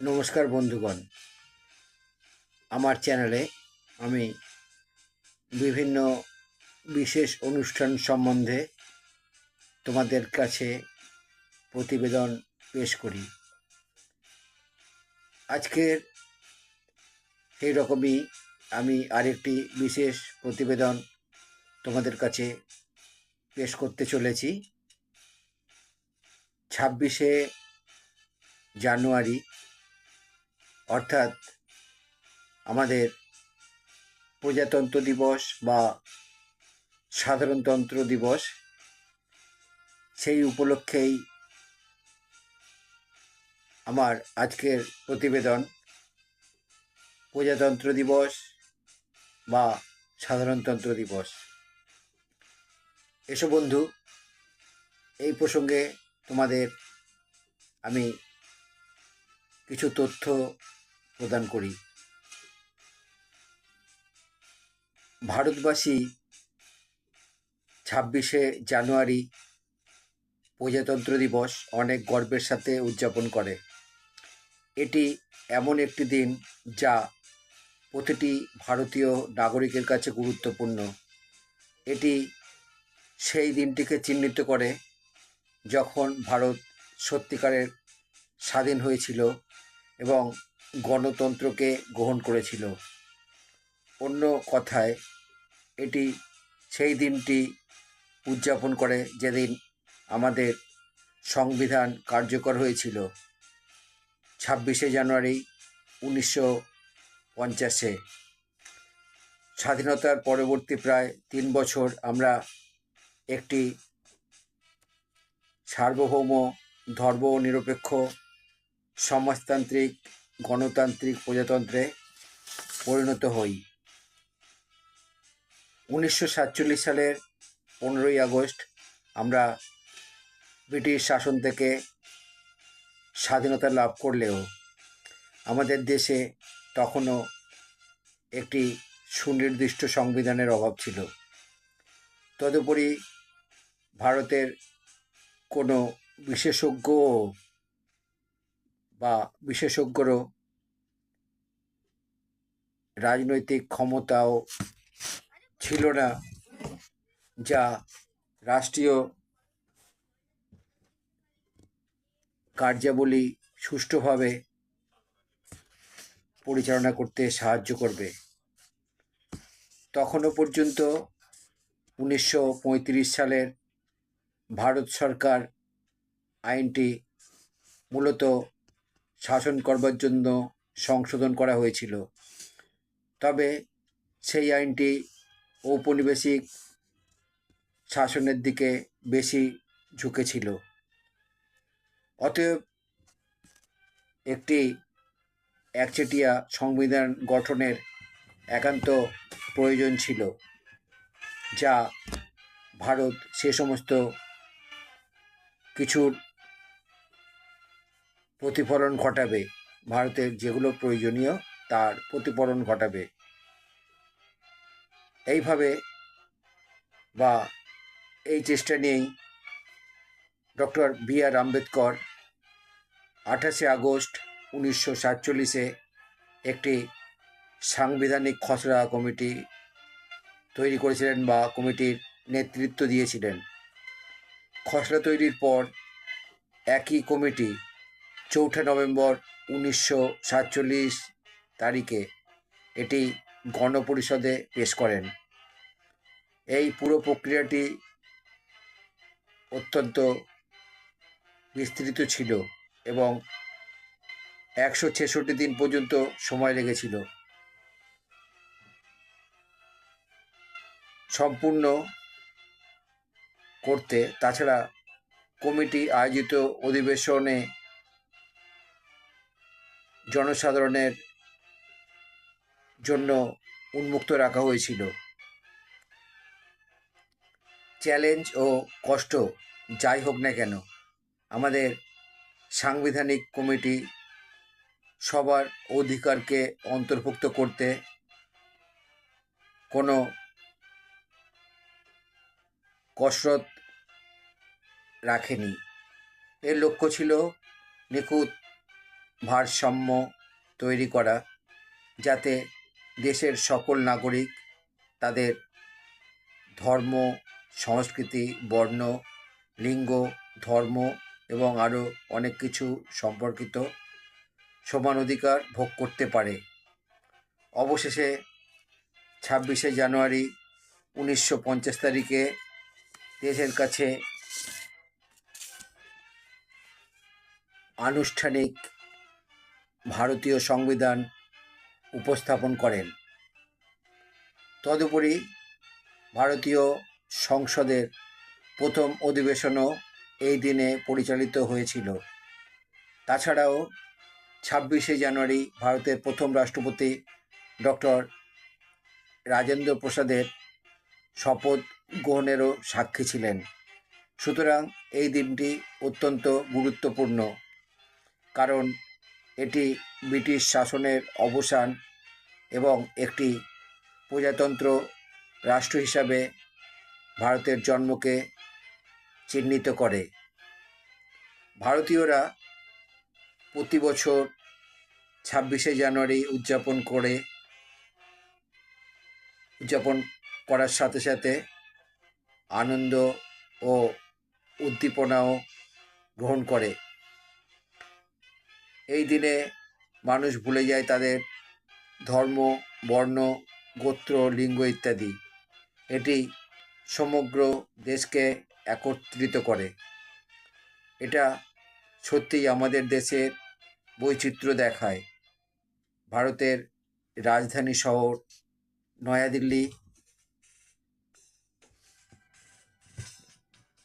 নমস্কার বন্ধুগণ। আমার চ্যানেলে আমি বিভিন্ন বিশেষ অনুষ্ঠান সম্বন্ধে তোমাদের কাছে প্রতিবেদন পেশ করি। আজকের সেই রকমই আমি আরেকটি বিশেষ প্রতিবেদন তোমাদের কাছে পেশ করতে চলেছি। ছাব্বিশে জানুয়ারি অর্থাৎ আমাদের প্রজাতন্ত্র দিবস বা সাধারণতন্ত্র দিবস, সেই উপলক্ষেই আমার আজকের প্রতিবেদন, প্রজাতন্ত্র দিবস বা সাধারণতন্ত্র দিবস। এসো বন্ধু, এই প্রসঙ্গে তোমাদের আমি কিছু তথ্য প্রদান করি। ভারতবাসী ছাব্বিশে জানুয়ারি প্রজাতন্ত্র দিবস অনেক গর্বের সাথে উদযাপন করে। এটি এমন একটি দিন যা প্রতিটি ভারতীয় নাগরিকের কাছে গুরুত্বপূর্ণ। এটি সেই দিনটিকে চিহ্নিত করে যখন ভারত সত্যিকারের স্বাধীন হয়েছিল এবং গণতন্ত্রকে গ্রহণ করেছিল। অন্য কথায়, এটি সেই দিনটি উদযাপন করে যেদিন আমাদের সংবিধান কার্যকর হয়েছিল। ছাব্বিশে জানুয়ারি উনিশশো পঞ্চাশে। স্বাধীনতার পরবর্তী প্রায় তিন বছর আমরা একটি সার্বভৌম, ধর্ম নিরপেক্ষ, সমাজতান্ত্রিক গণতান্ত্রিক প্রজাতন্ত্রে পরিণত হই। উনিশশো সাতচল্লিশ সালের পনেরোই আগস্ট আমরা ব্রিটিশ শাসন থেকে স্বাধীনতা লাভ করলেও আমাদের দেশে তখনও একটি সুনির্দিষ্ট সংবিধানের অভাব ছিল। তদুপরি ভারতের কোনো বিশেষজ্ঞ বা বিশেষজ্ঞরও রাজনৈতিক ক্ষমতাও ছিল না, যা রাষ্ট্রীয় কার্যাবলী সুষ্ঠুভাবে পরিচালনা করতে সাহায্য করবে। তখনও পর্যন্ত উনিশশো পঁয়ত্রিশ সালের ভারত সরকার আইনটি মূলত শাসন করবার জন্য সংশোধন করা হয়েছিল। তবে সেই আইনটি ঔপনিবেশিক শাসনের দিকে বেশি ঝুঁকেছিল। অতএব একটি একচেটিয়া সংবিধান গঠনের একান্ত প্রয়োজন ছিল, যা ভারত সে সমস্ত কিছুর প্রতিফলন ঘটাবে। ভারতের যেগুলো প্রয়োজনীয়, তার প্রতিফলন ঘটাবে। এইভাবে বা এই চেষ্টা নিয়েই ডক্টর বি আর আম্বেদকর আঠাশে আগস্ট উনিশশো সাতচল্লিশে একটি সাংবিধানিক খসড়া কমিটি তৈরি করেছিলেন বা কমিটির নেতৃত্ব দিয়েছিলেন। খসড়া তৈরির পর একই কমিটি চৌঠা নভেম্বর উনিশশো সাতচল্লিশ তারিখে এটি গণপরিষদে পেশ করেন। এই পুরো প্রক্রিয়াটি অত্যন্ত বিস্তৃত ছিল এবং একশো ছেষট্টি দিন পর্যন্ত সময় লেগেছিল। সম্পূর্ণ করতে, তাছাড়া কমিটি আয়োজিত অধিবেশনে জনসাধারণের জন্য উন্মুক্ত রাখা হয়েছিল। চ্যালেঞ্জ ও কষ্ট যাই হোক না কেন, আমাদের সাংবিধানিক কমিটি সবার অধিকারকে অন্তর্ভুক্ত করতে কোনো কসরত রাখেনি। এর লক্ষ্য ছিল নিখুঁত ভারসাম্য তৈরি করা যাতে দেশের সকল নাগরিক তাদের ধর্ম, সংস্কৃতি, বর্ণ, লিঙ্গ, ধর্ম এবং আরও অনেক কিছু সম্পর্কিত সমান অধিকার ভোগ করতে পারে। অবশেষে ছাব্বিশে জানুয়ারি উনিশশো পঞ্চাশ তারিখে দেশের কাছে আনুষ্ঠানিক ভারতীয় সংবিধান উপস্থাপন করেন। তদুপরি ভারতীয় সংসদের প্রথম অধিবেশনও এই দিনে পরিচালিত হয়েছিল। তাছাড়াও ছাব্বিশে জানুয়ারি ভারতের প্রথম রাষ্ট্রপতি ডক্টর রাজেন্দ্র প্রসাদের শপথ গ্রহণেরও সাক্ষী ছিলেন। সুতরাং এই দিনটি অত্যন্ত গুরুত্বপূর্ণ, কারণ এটি ব্রিটিশ শাসনের অবসান এবং একটি প্রজাতন্ত্র রাষ্ট্র হিসাবে ভারতের জন্মকে চিহ্নিত করে। ভারতীয়রা প্রতি বছর ছাব্বিশে জানুয়ারি উদযাপন করে, উদযাপন করার সাথে সাথে আনন্দ ও উদ্দীপনাও গ্রহণ করে। এই দিনে মানুষ ভুলে যায় তাদের ধর্ম, বর্ণ, গোত্র, লিঙ্গ ইত্যাদি। এটি সমগ্র দেশকে একত্রিত করে। এটা সত্যিই আমাদের দেশের বৈচিত্র্য দেখায়। ভারতের রাজধানী শহর নয়াদিল্লি।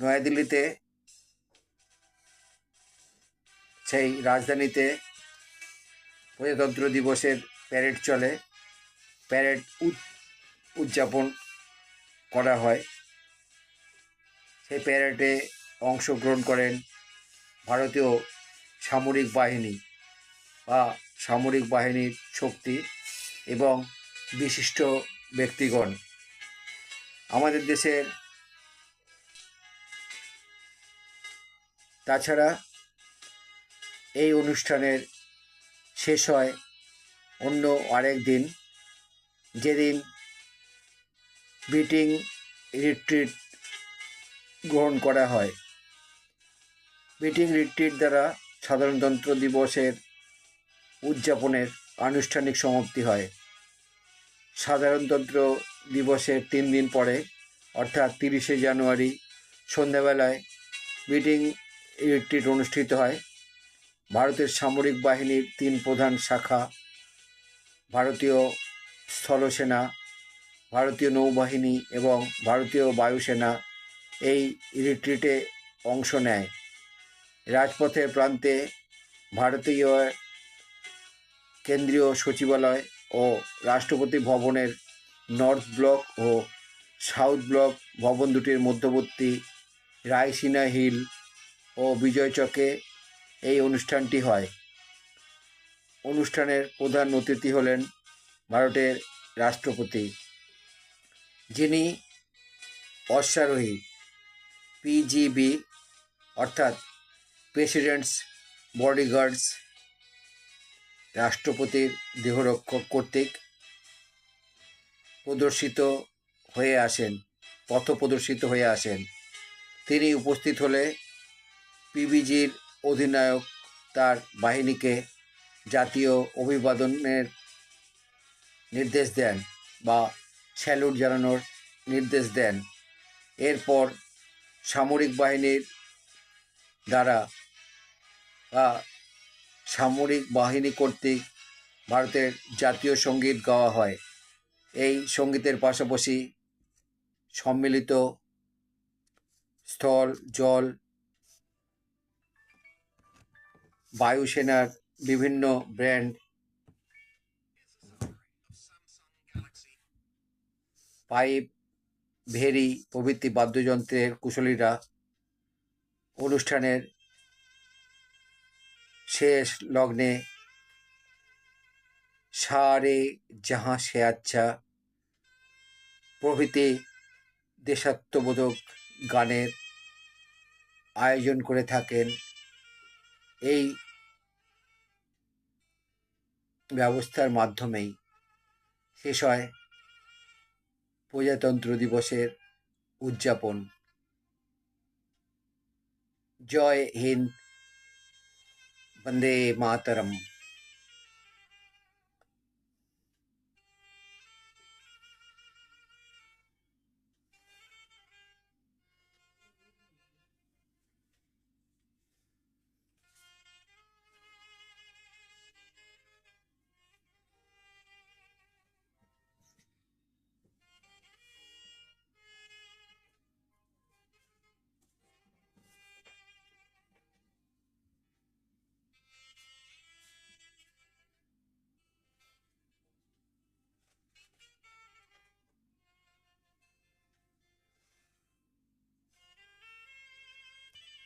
নয়াদিল্লিতে সেই রাজধানীতে প্রজাতন্ত্র দিবসের প্যারেড চলে। প্যারেড উদযাপন করা হয়। সেই প্যারেডে অংশগ্রহণ করেন ভারতীয় সামরিক বাহিনী বা সামরিক বাহিনীর শক্তি এবং বিশিষ্ট ব্যক্তিগণ। আমাদের দেশের তাছাড়া এই অনুষ্ঠানের শেষ হয় অন্য আরেক দিন, যেদিন বিটিং রিট্রিট গ্রহণ করা হয়। মিটিং রিট্রিট দ্বারা সাধারণতন্ত্র দিবসের উদযাপনের আনুষ্ঠানিক সমাপ্তি হয়। সাধারণতন্ত্র দিবসের তিন দিন পরে, অর্থাৎ তিরিশে জানুয়ারি সন্ধ্যাবেলায় মিটিং রিট্রিট অনুষ্ঠিত হয়। ভারতের সামরিক বাহিনীর তিন প্রধান শাখা, ভারতীয় স্থলসেনা, ভারতীয় নৌবাহিনী এবং ভারতীয় বায়ুসেনা এই রিট্রিটে অংশ নেয়। রাজপথের প্রান্তে ভারতীয় কেন্দ্রীয় সচিবালয় ও রাষ্ট্রপতি ভবনের নর্থ ব্লক ও সাউথ ব্লক ভবন দুটির মধ্যবর্তী রায়সিনা হিল ও বিজয়চকে এই অনুষ্ঠানটি হয়। অনুষ্ঠানের প্রধান অতিথি হলেন ভারতের রাষ্ট্রপতি, যিনি অশ্বারোহী পিজিবি অর্থাৎ প্রেসিডেন্টস, বডিগার্ডস, রাষ্ট্রপতির দেহরক্ষক কর্তৃক প্রদর্শিত হয়ে আসেন পথ প্রদর্শিত হয়ে আসেন। তিনি উপস্থিত হলে পিবিজির অধিনায়ক তার বাহিনীকে জাতীয় অভিবাদনের নির্দেশ দেন বা স্যালুট জানানোর নির্দেশ দেন। এরপর সামরিক বাহিনীর দ্বারা বা সামরিক বাহিনী কর্তৃক ভারতের জাতীয় সংগীত গাওয়া হয়। এই সঙ্গীতের পাশাপাশি সম্মিলিত স্থল, জল বায়ুসেনার বিভিন্ন ব্র্যান্ড পাইপ, ভেরি প্রভৃতি বাদ্যযন্ত্রের কুশলীরা অনুষ্ঠানের শেষ লগ্নে সারে যাহা সে আচ্ছা প্রভৃতি দেশাত্মবোধক গানের আয়োজন করে থাকেন। এই ব্যবস্থার মাধ্যমেই শেষ হয় প্রজাতন্ত্র দিবসের উদযাপন। জয় হিন্দ বন্দে মাতরম।